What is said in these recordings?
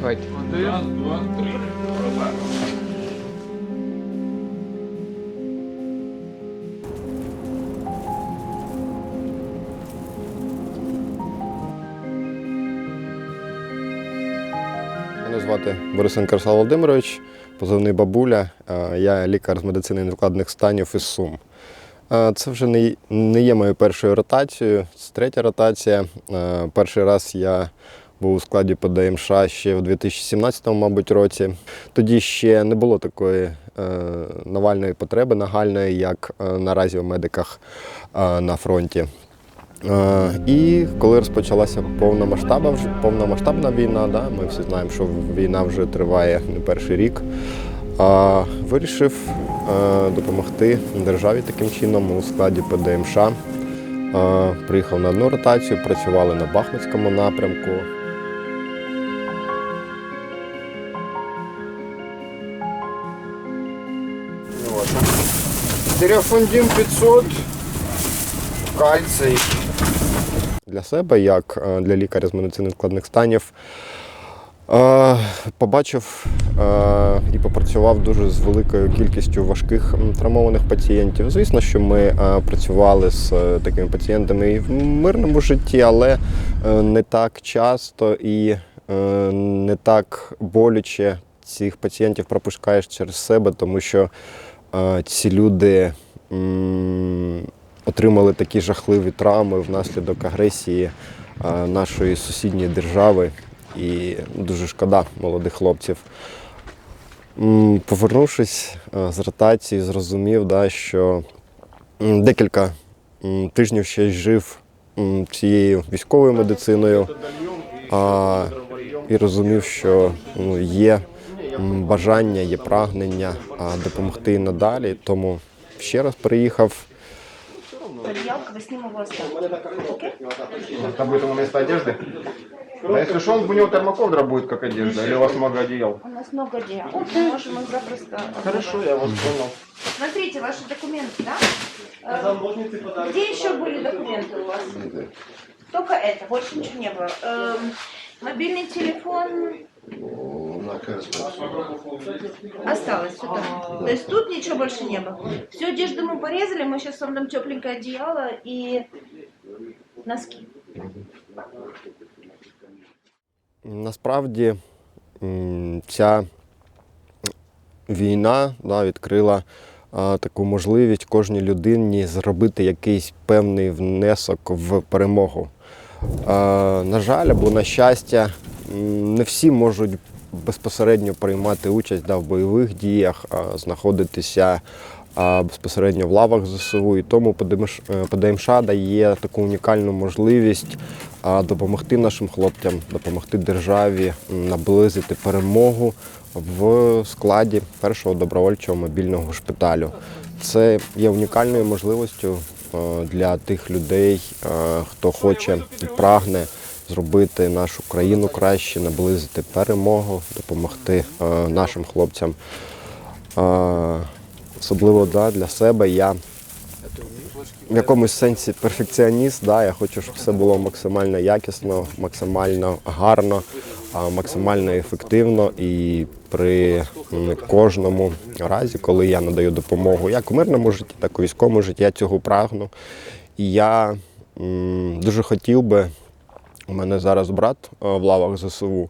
Давайте. Раз, два, три. Мене звати Борисенко Руслан Володимирович, позивний бабуля. Е, Я лікар з медицини невкладних станів із Сум. Е, Це вже не, не є моєю першою ротацією, це третя ротація. Е, Перший раз я був у складі ПДМШ ще в 2017 мабуть, році. Тоді ще не було такої е, навальної потреби нагальної, як е, наразі у медиках е, на фронті. І коли розпочалася повномасштабна, повномасштабна війна, да, ми всі знаємо, що війна вже триває не перший рік, а, вирішив допомогти державі таким чином у складі ПДМШ. Приїхав на одну ротацію, працювали на Бахмутському напрямку. Стереофондин 500, кальций. для себе, як е, для лікаря з медицини складних станів. Е, Побачив е, і попрацював дуже з великою кількістю важких травмованих пацієнтів. Звісно, що ми працювали з такими пацієнтами і в мирному житті, але не так часто і не так болюче цих пацієнтів пропускаєш через себе, тому що ці люди отримали такі жахливі травми внаслідок агресії нашої сусідньої держави. І дуже шкода молодих хлопців. Повернувшись з ротації, зрозумів, да, що декілька тижнів ще жив цією військовою медициною а, і розумів, що ну, є бажання, є прагнення а, допомогти і надалі. Тому ще раз приїхав. Одеялко, вы с ним его оставите. Окей? Там будет ему место одежды. А если что, он у него термоковдра будет как одежда, или у вас много одеял? У нас много одеял. Мы можем их запросто... Хорошо, я вас понял. Смотрите, ваши документы, да? Э, Где еще были документы у вас? Только это, больше ничего не было. Эм, Мобильный телефон осталось все там. То есть тут ничего больше не было. Всю одежду мы порезали, мы сейчас вам дам тепленькое одеяло и носки. Насправді м, ця війна да, відкрила а, таку можливість кожній людині зробити якийсь певний внесок в перемогу. А, на жаль, або на щастя, м, не всі можуть безпосередньо приймати участь да, в бойових діях, знаходитися безпосередньо в лавах ЗСУ. І тому ПДМШ, е, дає таку унікальну можливість допомогти нашим хлопцям, допомогти державі наблизити перемогу в складі першого добровольчого мобільного шпиталю. Це є унікальною можливістю е, для тих людей, е, хто хоче і прагне зробити нашу країну краще, наблизити перемогу, допомогти е, нашим хлопцям. Е, Особливо да, для себе я в якомусь сенсі перфекціоніст. Да, я хочу, щоб все було максимально якісно, максимально гарно, максимально ефективно і при кожному разі, коли я надаю допомогу, як у мирному житті, так і у військовому житті, я цього прагну. І я м, дуже хотів би, у мене зараз брат е, в лавах ЗСУ.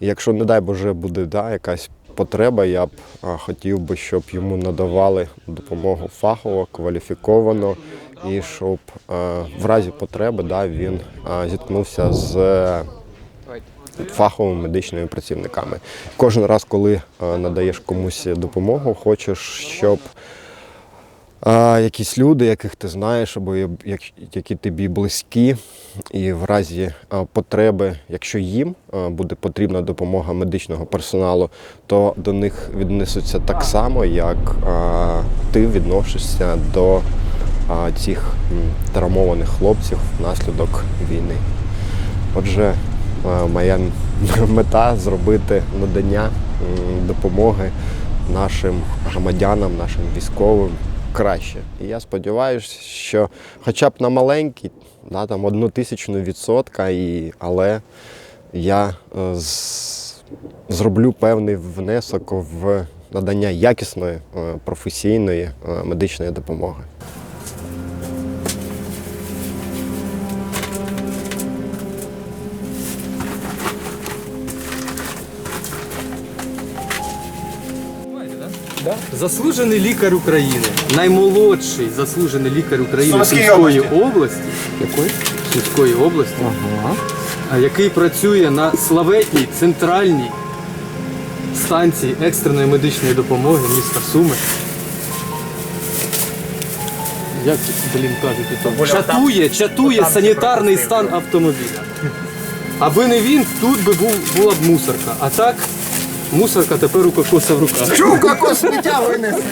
І якщо, не дай Боже, буде да, якась потреба, я б хотів би, щоб йому надавали допомогу фахово, кваліфіковано, і щоб е, в разі потреби да, він е, зіткнувся з е, фаховими медичними працівниками. Кожен раз, коли е, надаєш комусь допомогу, хочеш, щоб а, якісь люди, яких ти знаєш, або як, які тобі близькі, і в разі потреби, якщо їм буде потрібна допомога медичного персоналу, то до них віднесуться так само, як а, ти відносишся до а, цих травмованих хлопців внаслідок війни. Отже, моя мета зробити надання допомоги нашим громадянам, нашим військовим краще. І я сподіваюся, що хоча б на маленький, да, там одну тисячну відсотка, і, але я е, з- зроблю певний внесок в надання якісної е, професійної е, медичної допомоги. Заслужений лікар України, наймолодший заслужений лікар України Сумської Сумської області. Якої? Сумської області. А який працює на славетній центральній станції екстреної медичної допомоги міста Суми. Як, блін, кажуть, там? чатує, чатує санітарний стан автомобіля. Аби не він, тут би був, була б мусорка. А так, мусорка тепер у кокоса в руках. Чу, кокос сміття винесли!